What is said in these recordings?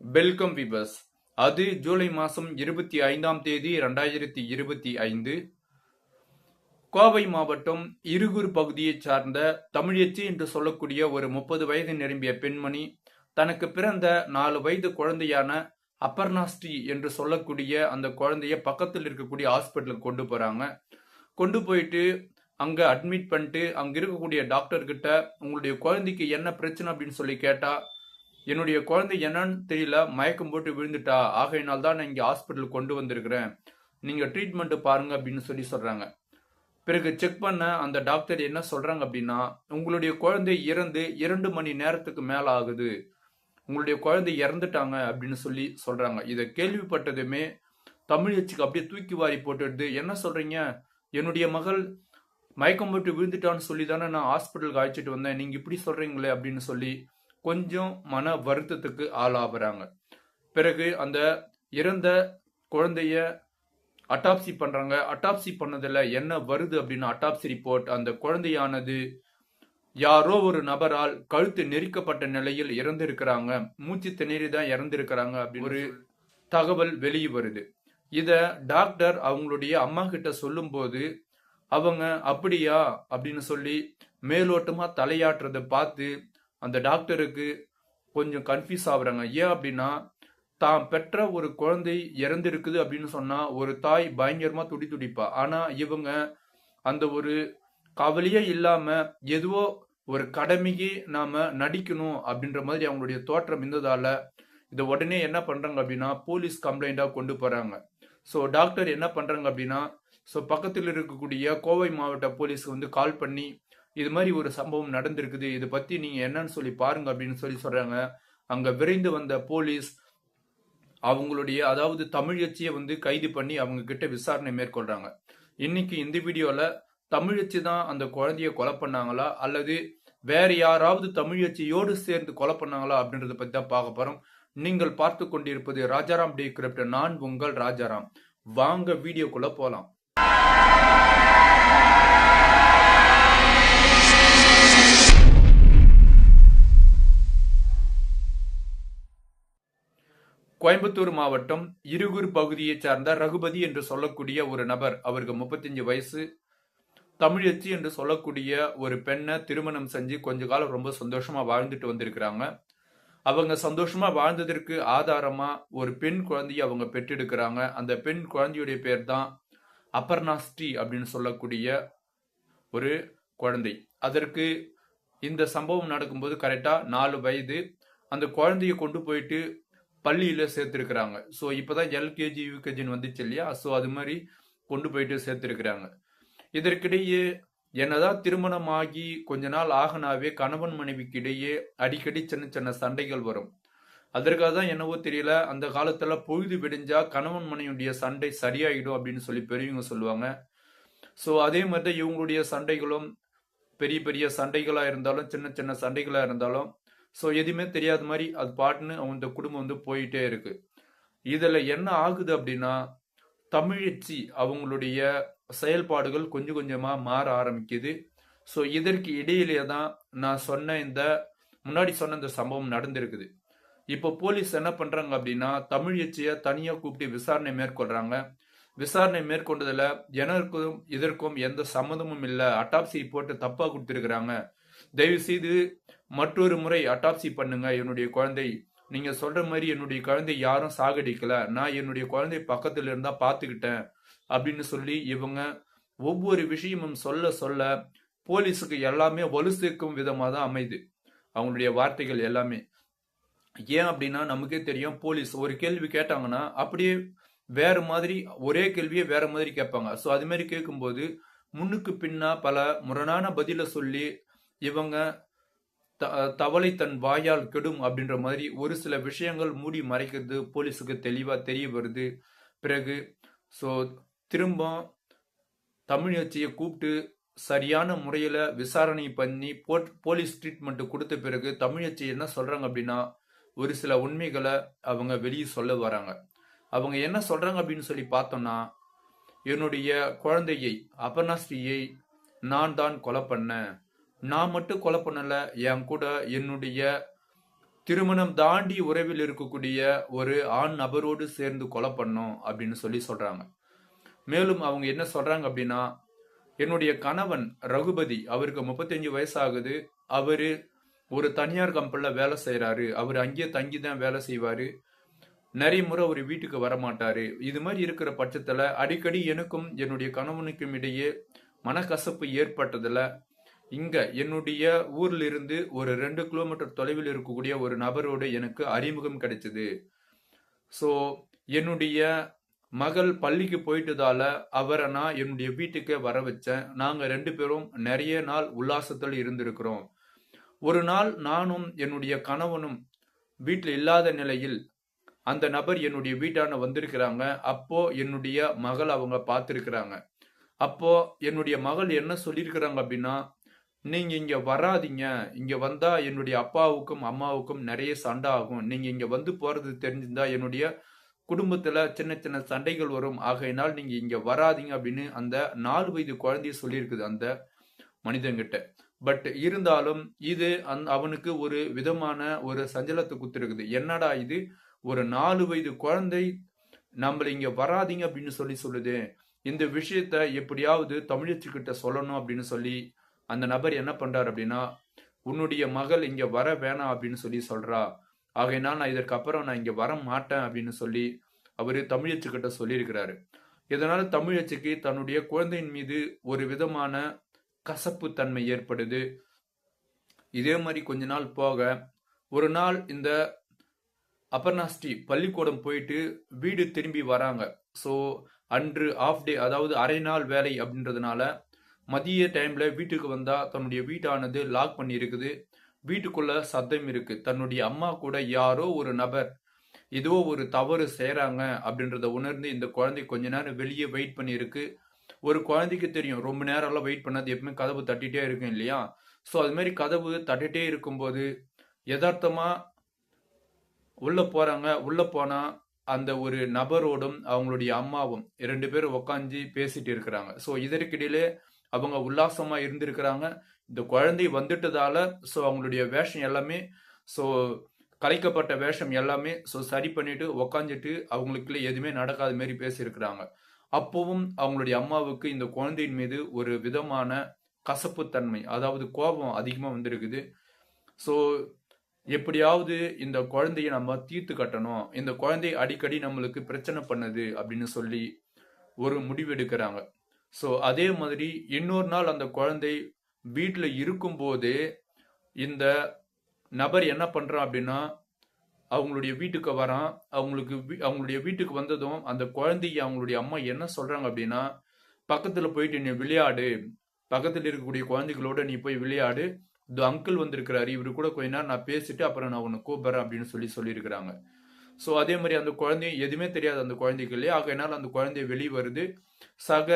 Welcome விபஸ் அது ஜூலை மாதம் இருபத்தி ஐந்தாம் தேதி ரெண்டாயிரத்தி இருபத்தி ஐந்து. கோவை மாவட்டம் இருகூர் பகுதியைச் சார்ந்த தமிழச்சி என்று சொல்லக்கூடிய ஒரு முப்பது வயது நிரம்பிய பெண்மணி தனக்கு பிறந்த நாலு வயது குழந்தையான அப்பர்ணாஸ்ரீ என்று சொல்லக்கூடிய அந்த குழந்தைய பக்கத்தில் இருக்கக்கூடிய ஹாஸ்பிட்டலுக்கு கொண்டு போகிறாங்க கொண்டு போயிட்டு அங்கே அட்மிட் பண்ணிட்டு அங்கே இருக்கக்கூடிய டாக்டர்கிட்ட உங்களுடைய குழந்தைக்கு என்ன பிரச்சனை அப்படின்னு சொல்லி கேட்டால் என்னுடைய குழந்தை என்னன்னு தெரியல மயக்கம் போட்டு விழுந்துட்டா. ஆகையினால் தான் நான் இங்கே ஹாஸ்பிட்டல் கொண்டு வந்திருக்கிறேன். நீங்கள் ட்ரீட்மெண்ட்டு பாருங்க அப்படின்னு சொல்லி சொல்கிறாங்க பிறகு செக் பண்ண அந்த டாக்டர் என்ன சொல்கிறாங்க அப்படின்னா உங்களுடைய குழந்தை இறந்து இரண்டு மணி நேரத்துக்கு மேலே ஆகுது. உங்களுடைய குழந்தை இறந்துட்டாங்க அப்படின்னு சொல்லி சொல்கிறாங்க இதை கேள்விப்பட்டதுமே தமிழச்சுக்கு அப்படியே தூக்கி வாரி போட்டுடுது. என்ன சொல்கிறீங்க என்னுடைய மகள் மயக்கம் போட்டு விழுந்துட்டான்னு சொல்லி தானே நான் ஹாஸ்பிட்டலுக்கு அழைச்சிட்டு வந்தேன். நீங்கள் இப்படி சொல்கிறீங்களே அப்படின்னு சொல்லி கொஞ்சம் மன வருத்தத்துக்கு ஆளாகிறாங்க பிறகு அந்த இறந்த குழந்தைய அட்டாப்சி பண்ணுறாங்க அட்டாப்சி பண்ணதில் என்ன வருது அப்படின்னு அட்டாப்சி ரிப்போர்ட் அந்த குழந்தையானது யாரோ ஒரு நபரால் கழுத்து நெரிக்கப்பட்ட நிலையில் இறந்திருக்கிறாங்க. மூச்சு திணறி தான் இறந்திருக்கிறாங்க அப்படின்னு ஒரு தகவல் வெளியே வருது. இதை டாக்டர் அவங்களுடைய அம்மா கிட்ட சொல்லும்போது அவங்க அப்படியா? அப்படின்னு சொல்லி மேலோட்டமாக தலையாட்டுறதை பார்த்து அந்த டாக்டருக்கு கொஞ்சம் கன்ஃபியூஸ் ஆகுறாங்க. ஏன் அப்படின்னா தான் பெற்ற ஒரு குழந்தை இறந்திருக்குது அப்படின்னு சொன்னா ஒரு தாய் பயங்கரமா துடி துடிப்பா. ஆனா இவங்க அந்த ஒரு கவலையே இல்லாம எதுவோ ஒரு கடமைக்கு நாம நடிக்கணும் அப்படின்ற மாதிரி அவங்களுடைய தோற்றம் இருந்ததால இதை உடனே என்ன பண்றாங்க அப்படின்னா போலீஸ் கம்ப்ளைண்டா கொண்டு போறாங்க. ஸோ டாக்டர் என்ன பண்றாங்க அப்படின்னா ஸோ பக்கத்தில் இருக்கக்கூடிய கோவை மாவட்ட போலீஸ்க்கு வந்து கால் பண்ணி இது மாதிரி ஒரு சம்பவம் நடந்திருக்குது. இதை பத்தி நீங்க என்னன்னு சொல்லி பாருங்க அப்படின்னு சொல்லி சொல்றாங்க. அங்க விரைந்து வந்த போலீஸ் அவங்களுடைய அதாவது தமிழச்சியை வந்து கைது பண்ணி அவங்க கிட்ட விசாரணை மேற்கொள்றாங்க. இன்னைக்கு இந்த வீடியோல தமிழச்சி தான் அந்த குழந்தைய கொலை பண்ணாங்களா? அல்லது வேற யாராவது தமிழச்சியோடு சேர்ந்து கொலை பண்ணாங்களா? அப்படின்றத பத்தி தான் பார்க்க போறோம். நீங்கள் பார்த்து கொண்டிருப்பது ராஜாராம் டே கிரிப்ட் நான் உங்கள் ராஜாராம். வாங்க வீடியோக்குள்ள போலாம். கோயம்புத்தூர் மாவட்டம் இருகூர் பகுதியைச் சார்ந்த ரகுபதி என்று சொல்லக்கூடிய ஒரு நபர். அவருக்கு முப்பத்தஞ்சு வயசு. தமிழச்சி என்று சொல்லக்கூடிய ஒரு பெண்ணை திருமணம் செஞ்சு கொஞ்ச காலம் ரொம்ப சந்தோஷமா வாழ்ந்துட்டு வந்திருக்கிறாங்க. அவங்க சந்தோஷமா வாழ்ந்ததற்கு ஆதாரமா ஒரு பெண் குழந்தையை அவங்க பெற்றெடுக்கிறாங்க. அந்த பெண் குழந்தையுடைய பேர் தான் அப்பர்ணாஸ்டி அப்படின்னு சொல்லக்கூடிய ஒரு குழந்தை. அதற்கு இந்த சம்பவம் நடக்கும்போது கரெக்டா நாலு வயது. அந்த குழந்தைய கொண்டு போயிட்டு பள்ளியில சேர்த்திருக்கிறாங்க. ஸோ இப்போதான் எல்கேஜி யூகேஜின்னு வந்துச்சு இல்லையா? ஸோ அது மாதிரி கொண்டு போயிட்டு சேர்த்திருக்கிறாங்க. இதற்கிடையே என்னதான் திருமணமாகி கொஞ்ச நாள் ஆகனாவே கணவன் மனைவிக்கு இடையே அடிக்கடி சின்ன சின்ன சண்டைகள் வரும். அதற்காக தான் என்னவோ தெரியல அந்த காலத்துல பொழுது விடிஞ்சா கணவன் மனைவியுடைய சண்டை சரியாயிடும் அப்படின்னு சொல்லி பெரியவங்க சொல்லுவாங்க. ஸோ அதே மாதிரி தான் இவங்களுடைய சண்டைகளும் பெரிய பெரிய சண்டைகளா இருந்தாலும் சின்ன சின்ன சண்டைகளா இருந்தாலும் ஸோ எதுவுமே தெரியாத மாதிரி அது பாட்டுன்னு அவங்க குடும்பம் வந்து போயிட்டே இருக்கு. இதில் என்ன ஆகுது அப்படின்னா தமிழச்சி அவங்களுடைய செயல்பாடுகள் கொஞ்சம் கொஞ்சமாக மாற ஆரம்பிக்குது. ஸோ இதற்கு இடையிலே தான் நான் சொன்ன இந்த முன்னாடி சொன்ன இந்த சம்பவம் நடந்திருக்குது. இப்போ போலீஸ் என்ன பண்ணுறாங்க அப்படின்னா தமிழச்சியை தனியாக கூப்பிட்டு விசாரணை மேற்கொள்றாங்க. விசாரணை மேற்கொண்டதில் எனக்கும் இதற்கும் எந்த சம்மந்தமும் இல்லை. அட்டாப்சி போட்டு தப்பாக கொடுத்துருக்குறாங்க. தயவு செய்து மற்றொரு முறை அட்டாப்சி பண்ணுங்க. என்னுடைய குழந்தை நீங்க சொல்ற மாதிரி என்னுடைய குழந்தை யாரும் சாகடிக்கல. நான் என்னுடைய குழந்தை பக்கத்துல இருந்தா பாத்துக்கிட்டேன் அப்படின்னு சொல்லி இவங்க ஒவ்வொரு விஷயமும் சொல்ல சொல்ல போலீஸுக்கு எல்லாமே வலு சேர்க்கும் விதமாக தான் அமைது. அவங்களுடைய வார்த்தைகள் எல்லாமே. ஏன் அப்படின்னா நமக்கே தெரியும் போலீஸ் ஒரு கேள்வி கேட்டாங்கன்னா அப்படியே வேற மாதிரி ஒரே கேள்வியை வேற மாதிரி கேட்பாங்க. ஸோ அது மாதிரி கேட்கும்போது முன்னுக்கு பின்னா பல முரணான பதில சொல்லி இவங்க த தவளை தன் வாயால் கெடும் அப்படின்ற மாதிரி ஒரு சில விஷயங்கள் மூடி மறைக்கிறது போலீஸுக்கு தெளிவாக தெரிய வருது. பிறகு ஸோ திரும்ப தமிழச்சியை கூப்பிட்டு சரியான முறையில் விசாரணை பண்ணி போலீஸ் ட்ரீட்மெண்ட் கொடுத்த பிறகு தமிழச்சி என்ன சொல்கிறாங்க அப்படின்னா ஒரு சில உண்மைகளை அவங்க வெளியே சொல்ல வராங்க. அவங்க என்ன சொல்கிறாங்க அப்படின்னு சொல்லி பார்த்தோம்னா என்னுடைய குழந்தையை அபர்ணாஸ்ரீயை நான் தான் கொலை பண்ணேன். நான் மட்டும் கொலை பண்ணல என் கூட என்னுடைய திருமணம் தாண்டி உறவில் இருக்கக்கூடிய ஒரு ஆண் நபரோடு சேர்ந்து கொலை பண்ணோம் அப்படின்னு சொல்லி சொல்றாங்க. மேலும் அவங்க என்ன சொல்றாங்க அப்படின்னா என்னுடைய கணவன் ரகுபதி அவருக்கு முப்பத்தஞ்சு வயசாகுது. அவரு ஒரு தனியார் கம்பெனியில் வேலை செய்கிறாரு அவர் அங்கேயே தங்கி தான் வேலை செய்வாரு. நிறைய முறை அவர் வீட்டுக்கு வரமாட்டாரு. இது மாதிரி இருக்கிற பட்சத்தில் அடிக்கடி எனக்கும் என்னுடைய கணவனுக்கும் இடையே மனக்கசப்பு ஏற்பட்டதில் இங்க என்னுடைய ஊர்ல இருந்து ஒரு ரெண்டு கிலோமீட்டர் தொலைவில் இருக்கக்கூடிய ஒரு நபரோடு எனக்கு அறிமுகம் கிடைச்சது. ஸோ என்னுடைய மகள் பள்ளிக்கு போயிட்டதால அவரை நான் என்னுடைய வீட்டுக்கே வர வச்சேன். நாங்க ரெண்டு பேரும் நிறைய நாள் உல்லாசத்தில் இருந்திருக்கிறோம். ஒரு நாள் நானும் என்னுடைய கணவனும் வீட்டில் இல்லாத நிலையில் அந்த நபர் என்னுடைய வீட்டான வந்திருக்கிறாங்க. அப்போ என்னுடைய மகள் அவங்க பார்த்துருக்குறாங்க. அப்போ என்னுடைய மகள் என்ன சொல்லியிருக்கிறாங்க அப்படின்னா நீங்க இங்க வராதீங்க. இங்க வந்தா என்னுடைய அப்பாவுக்கும் அம்மாவுக்கும் நிறைய சண்டை ஆகும். நீங்க இங்க வந்து போறது தெரிஞ்சிருந்தா என்னுடைய குடும்பத்துல சின்ன சின்ன சண்டைகள் வரும். ஆகையினால் நீங்க இங்க வராதீங்க அப்படின்னு அந்த நாலு வயது குழந்தைய சொல்லியிருக்குது அந்த மனிதன்கிட்ட. பட் இருந்தாலும் இது அந் அவனுக்கு ஒரு விதமான ஒரு சஞ்சலத்தை குத்துருக்குது என்னடா இது? ஒரு நாலு வயது குழந்தை நம்மள இங்க வராதீங்க அப்படின்னு சொல்லி சொல்லுது. இந்த விஷயத்த எப்படியாவது தமிழச்சி சொல்லணும் அப்படின்னு சொல்லி அந்த நபர் என்ன பண்றார் அப்படின்னா உன்னுடைய மகள் இங்க வர வேணாம் அப்படின்னு சொல்லி சொல்றா. ஆகையினால் நான் இதற்கு அப்புறம் நான் இங்க வர மாட்டேன் அப்படின்னு சொல்லி அவரு தமிழச்சுக்கிட்ட சொல்லியிருக்கிறாரு. இதனால தமிழச்சுக்கு தன்னுடைய குழந்தையின் மீது ஒரு விதமான கசப்பு தன்மை ஏற்படுது. இதே மாதிரி கொஞ்ச நாள் போக ஒரு நாள் இந்த அபர்ணாஸ்ரீ பள்ளிக்கூடம் போயிட்டு வீடு திரும்பி வராங்க. ஸோ அன்று ஆஃப் டே அதாவது அரை நாள் வேலை அப்படின்றதுனால மதிய டைம்ல வீட்டுக்கு வந்தா தன்னுடைய வீட்டானது லாக் பண்ணியிருக்குது. வீட்டுக்குள்ள சத்தம் இருக்கு. தன்னுடைய அம்மா கூட யாரோ ஒரு நபர் ஏதோ ஒரு தவறு செய்கிறாங்க அப்படின்றத உணர்ந்து இந்த குழந்தை கொஞ்ச நேரம் வெளியே வெயிட் பண்ணியிருக்கு. ஒரு குழந்தைக்கு தெரியும். ரொம்ப நேரம்லாம் வெயிட் பண்ணாது. எப்பவுமே கதவு தட்டிட்டே இருக்கும் இல்லையா? ஸோ அது மாதிரி கதவு தட்டிட்டே இருக்கும்போது யதார்த்தமா உள்ள போறாங்க. உள்ள போனா அந்த ஒரு நபரோடும் அவங்களுடைய அம்மாவும் ரெண்டு பேரும் உக்காந்து பேசிட்டு இருக்கிறாங்க. ஸோ இதற்கிடையிலே அவங்க உல்லாசமா இருந்திருக்கிறாங்க. இந்த குழந்தை வந்துட்டதால ஸோ அவங்களுடைய வேஷம் எல்லாமே ஸோ கலைக்கப்பட்ட வேஷம் எல்லாமே ஸோ சரி பண்ணிட்டு உக்காந்துட்டு அவங்களுக்குள்ள எதுவுமே நடக்காத மாரி பேசியிருக்கிறாங்க. அப்பவும் அவங்களுடைய அம்மாவுக்கு இந்த குழந்தையின் மீது ஒரு விதமான கசப்புத்தன்மை அதாவது கோபம் அதிகமாக வந்திருக்குது. ஸோ எப்படியாவது இந்த குழந்தைய நம்ம தீர்த்து கட்டணும். இந்த குழந்தை அடிக்கடி நம்மளுக்கு பிரச்சனை பண்ணுது அப்படின்னு சொல்லி ஒரு முடிவு எடுக்கிறாங்க. ஸோ அதே மாதிரி இன்னொரு நாள் அந்த குழந்தை வீட்டில் இருக்கும்போதே இந்த நபர் என்ன பண்ணுறான் அப்படின்னா அவங்களுடைய வீட்டுக்கு வரான். அவங்களுக்கு அவங்களுடைய வீட்டுக்கு வந்ததும் அந்த குழந்தைய அவங்களுடைய அம்மா என்ன சொல்கிறாங்க அப்படின்னா பக்கத்தில் போயிட்டு நீ விளையாடு. பக்கத்தில் இருக்கக்கூடிய குழந்தைகளோட நீ போய் விளையாடு. இந்த அங்கிள் வந்திருக்கிறாரு. இவரு கூட கொஞ்ச நேரம் நான் பேசிட்டு அப்புறம் நான் உன்னை கூப்பிட்றேன் அப்படின்னு சொல்லி சொல்லியிருக்கிறாங்க. ஸோ அதே மாதிரி அந்த குழந்தை எதுவுமே தெரியாது அந்த குழந்தைக்கு இல்லையா. ஆகையினால அந்த குழந்தைய வெளியே வருது. சக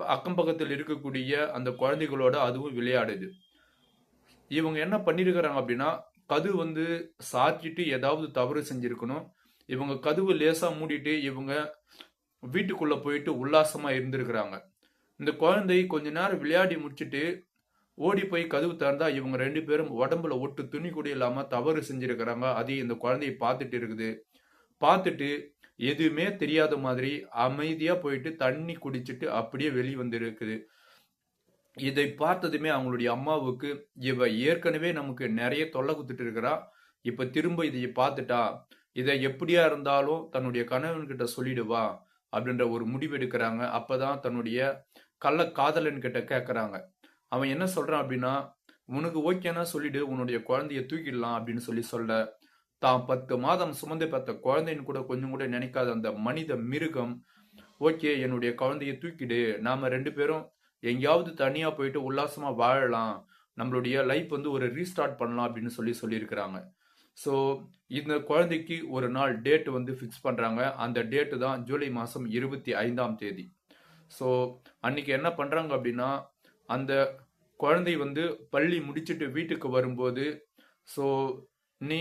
அக்கம் பக்கத்தில் இருக்கக்கூடிய அந்த குழந்தைகளோட அதுவும் விளையாடுது. இவங்க என்ன பண்ணியிருக்கிறாங்க அப்படின்னா கது வந்து சாத்திட்டு ஏதாவது தவறு செஞ்சிருக்கணும். இவங்க கதவு லேசாக மூடிட்டு இவங்க வீட்டுக்குள்ளே போயிட்டு உல்லாசமாக இருந்திருக்கிறாங்க. இந்த குழந்தை கொஞ்ச நேரம் விளையாடி முடிச்சுட்டு ஓடி போய் கதவு திறந்தா இவங்க ரெண்டு பேரும் உடம்புல ஒட்டு துணி கூட இல்லாமல் தவறு செஞ்சிருக்கிறாங்க. அதையும் இந்த குழந்தையை பார்த்துட்டு இருக்குது. பார்த்துட்டு எதுவுமே தெரியாத மாதிரி அமைதியா போயிட்டு தண்ணி குடிச்சிட்டு அப்படியே வெளியே வந்துருக்குது இதை பார்த்ததுமே அவங்களுடைய அம்மாவுக்கு இவ ஏற்கனவே நமக்கு நிறைய தொல்லை கொடுத்துட்டு இருக்கிறா. இப்ப திரும்ப இதை பார்த்துட்டா. இதை எப்படியா இருந்தாலும் தன்னுடைய கணவன்கிட்ட சொல்லிடுவா. அப்படின்ற ஒரு முடிவு எடுக்கிறாங்க. அப்பதான் தன்னுடைய கள்ள காதலன் கிட்ட கேட்கறாங்க அவன் என்ன சொல்றான் அப்படின்னா உனக்கு ஓகேனா சொல்லிடு. உன்னுடைய குழந்தைய தூக்கிடலாம் அப்படின்னு சொல்லி சொல்ல தான் பத்து மாதம் சுமந்து பார்த்த குழந்தைன்னு கூட கொஞ்சம் கூட நினைக்காத அந்த மனித மிருகம் ஓகே என்னுடைய குழந்தைய தூக்கிடு நாம ரெண்டு பேரும் எங்கேயாவது தனியா போயிட்டு உல்லாசமா வாழலாம் நம்மளுடைய லைஃப் வந்து ஒரு ரீஸ்டார்ட் பண்ணலாம் அப்படின்னு சொல்லி சொல்லியிருக்கிறாங்க. ஸோ இந்த குழந்தைக்கு ஒரு நாள் டேட் வந்து ஃபிக்ஸ் பண்ணுறாங்க அந்த டேட்டு தான் ஜூலை மாதம் இருபத்தி ஐந்தாம் தேதி. ஸோ அன்னைக்கு என்ன பண்ணுறாங்க அப்படின்னா அந்த குழந்தை வந்து பள்ளி முடிச்சிட்டு வீட்டுக்கு வரும்போது ஸோ நீ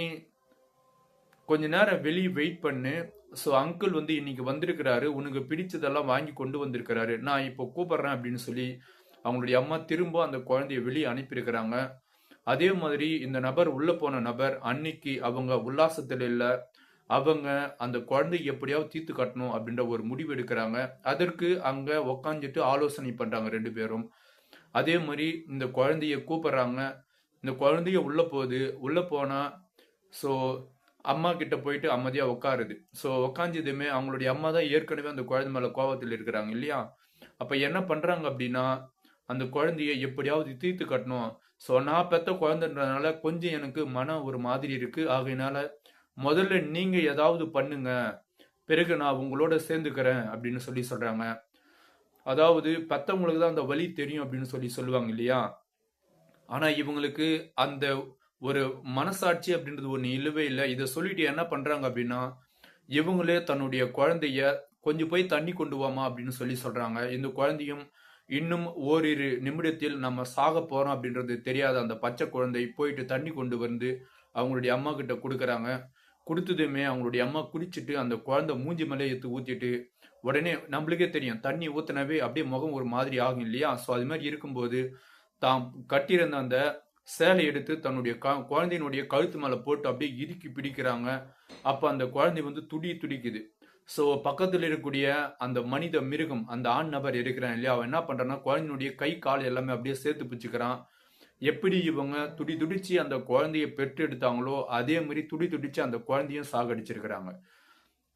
கொஞ்ச நேரம் வெளியே வெயிட் பண்ணு. ஸோ அங்கிள் வந்து இன்னைக்கு வந்திருக்கிறாரு. உனக்கு பிடிச்சதெல்லாம் வாங்கி கொண்டு வந்திருக்கிறாரு. நான் இப்போ கூப்பிடுறேன் அப்படின்னு சொல்லி அவங்களுடைய அம்மா திரும்ப அந்த குழந்தைய வெளியே அனுப்பியிருக்கிறாங்க. அதே மாதிரி இந்த நபர் உள்ளே போன நபர் அன்னைக்கு அவங்க உல்லாசத்தில் இல்லை. அவங்க அந்த குழந்தை எப்படியாவது தீர்த்து கட்டணும் அப்படின்ற ஒரு முடிவு எடுக்கிறாங்க. அதற்கு அங்கே உக்காந்துட்டு ஆலோசனை பண்ணுறாங்க ரெண்டு பேரும். அதே மாதிரி இந்த குழந்தைய கூப்பிட்றாங்க. இந்த குழந்தைய உள்ளே போகுது உள்ளே போனால் ஸோ அம்மா கிட்ட போயிட்டு அமைதியா உட்காருது ஸோ உக்காந்ததுமே அவங்களுடைய அம்மா தான் ஏற்கனவே அந்த குழந்தை மேல கோவத்தில் இருக்கிறாங்க இல்லையா? அப்ப என்ன பண்றாங்க அப்படின்னா அந்த குழந்தைய எப்படியாவது தீர்த்து கட்டணும். ஸோ நான் பெத்த குழந்தைன்றதுனால கொஞ்சம் எனக்கு மன ஒரு மாதிரி இருக்கு. ஆகையினால முதல்ல நீங்க ஏதாவது பண்ணுங்க. பிறகு நான் உங்களோட சேர்ந்துக்கிறேன் அப்படின்னு சொல்லி சொல்றாங்க. அதாவது பெத்தவங்களுக்கு தான் அந்த வழி தெரியும் அப்படின்னு சொல்லி சொல்லுவாங்க இல்லையா? ஆனா இவங்களுக்கு அந்த ஒரு மனசாட்சி அப்படின்றது ஒன்று இல்லவே இல்லை. இதை சொல்லிட்டு என்ன பண்ணுறாங்க அப்படின்னா இவங்களே தன்னுடைய குழந்தைய கொஞ்சம் போய் தண்ணி கொண்டு வாமா அப்படின்னு சொல்லி சொல்கிறாங்க இந்த குழந்தையும் இன்னும் ஓரிரு நிமிடத்தில் நம்ம சாக போகிறோம் அப்படின்றது தெரியாத அந்த பச்சை குழந்தை போயிட்டு தண்ணி கொண்டு வந்து அவங்களுடைய அம்மா கிட்ட கொடுக்குறாங்க. கொடுத்ததுமே அவங்களுடைய அம்மா குடிச்சிட்டு அந்த குழந்தை மூஞ்சி மேலே எடுத்து ஊற்றிட்டு உடனே நம்மளுக்கே தெரியும் தண்ணி ஊற்றினவே அப்படியே முகம் ஒரு மாதிரி ஆகும் இல்லையா? ஸோ அது மாதிரி இருக்கும்போது தாம் கட்டியிருந்த அந்த சேலை எடுத்து தன்னுடைய க- குழந்தையினுடைய கழுத்து மேலே போட்டு அப்படியே இறுக்கி பிடிக்கிறாங்க. அப்போ அந்த குழந்தை வந்து துடி துடிக்குது. ஸோ பக்கத்தில் இருக்கக்கூடிய அந்த மனித மிருகம் அந்த ஆண் நபர் இருக்கிறான் இல்லையா? அவன் என்ன பண்ணுறான்னா குழந்தையினுடைய கை கால் எல்லாமே அப்படியே சேர்த்து பிடிச்சிக்கிறான் எப்படி இவங்க துடி துடிச்சு அந்த குழந்தைய பெற்றெடுத்தாங்களோ அதே மாதிரி துடி துடிச்சு அந்த குழந்தையும் சாகடிச்சிருக்கிறாங்க.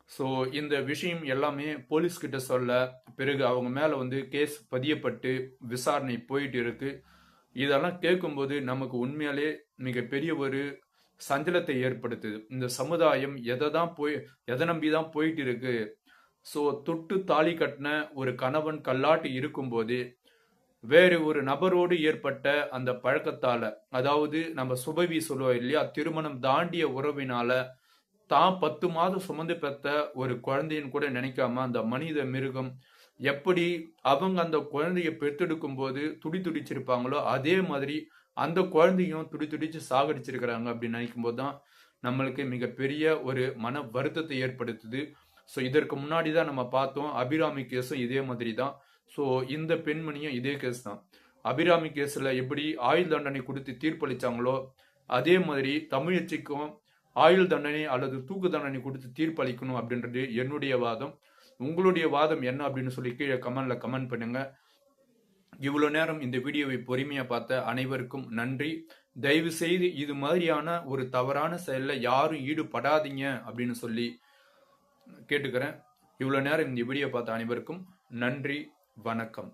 ஸோ இந்த விஷயம் எல்லாமே போலீஸ்கிட்ட சொல்ல பிறகு அவங்க மேலே வந்து கேஸ் பதியப்பட்டு விசாரணை போயிட்டு இருக்குது இதெல்லாம் கேட்கும்போது நமக்கு உண்மையாலே மிகப்பெரிய ஒரு சஞ்சலத்தை ஏற்படுத்துது. இந்த சமுதாயம் எதை தான் போய் எதை நம்பி தான் போயிட்டு இருக்கு ஸோ தொட்டு தாலி கட்டின ஒரு கணவன் கல்லாட்டு இருக்கும்போது வேறு ஒரு நபரோடு ஏற்பட்ட அந்த பழக்கத்தால அதாவது நம்ம சுபவி சொல்லுவோம் இல்லையா திருமணம் தாண்டிய உறவினால தான் பத்து மாதம் சுமந்து பெற்ற ஒரு குழந்தைன்னு கூட நினைக்காம அந்த மனித மிருகம் எப்படி அவங்க அந்த குழந்தைய பெற்றெடுக்கும் போது துடி துடிச்சிருப்பாங்களோ அதே மாதிரி அந்த குழந்தையும் துடி துடிச்சு சாகடிச்சிருக்கிறாங்க அப்படின்னு நினைக்கும் போது தான் நம்மளுக்கு மிகப்பெரிய ஒரு மன வருத்தத்தை ஏற்படுத்துது. ஸோ இதற்கு முன்னாடி தான் நம்ம பார்த்தோம் அபிராமி கேஸும் இதே மாதிரி தான். ஸோ இந்த பெண்மணியும் இதே கேஸ் தான். அபிராமி கேஸில் எப்படி ஆயுள் தண்டனை கொடுத்து தீர்ப்பளிச்சாங்களோ அதே மாதிரி தமிழச்சிக்கும் ஆயுள் தண்டனை அல்லது தூக்கு தண்டனை கொடுத்து தீர்ப்பளிக்கணும் அப்படின்றது என்னுடைய வாதம். உங்களுடைய வாதம் என்ன அப்படின்னு சொல்லி கீழே கமெண்ட்ல கமெண்ட் பண்ணுங்க. இவ்வளோ நேரம் இந்த வீடியோவை பொறுமையாக பார்த்த அனைவருக்கும் நன்றி. தயவு செய்து இது மாதிரியான ஒரு தவறான செயலில் யாரும் ஈடுபடாதீங்க அப்படின்னு சொல்லி கேட்டுக்கிறேன். இவ்வளோ நேரம் இந்த வீடியோ பார்த்த அனைவருக்கும் நன்றி. வணக்கம்.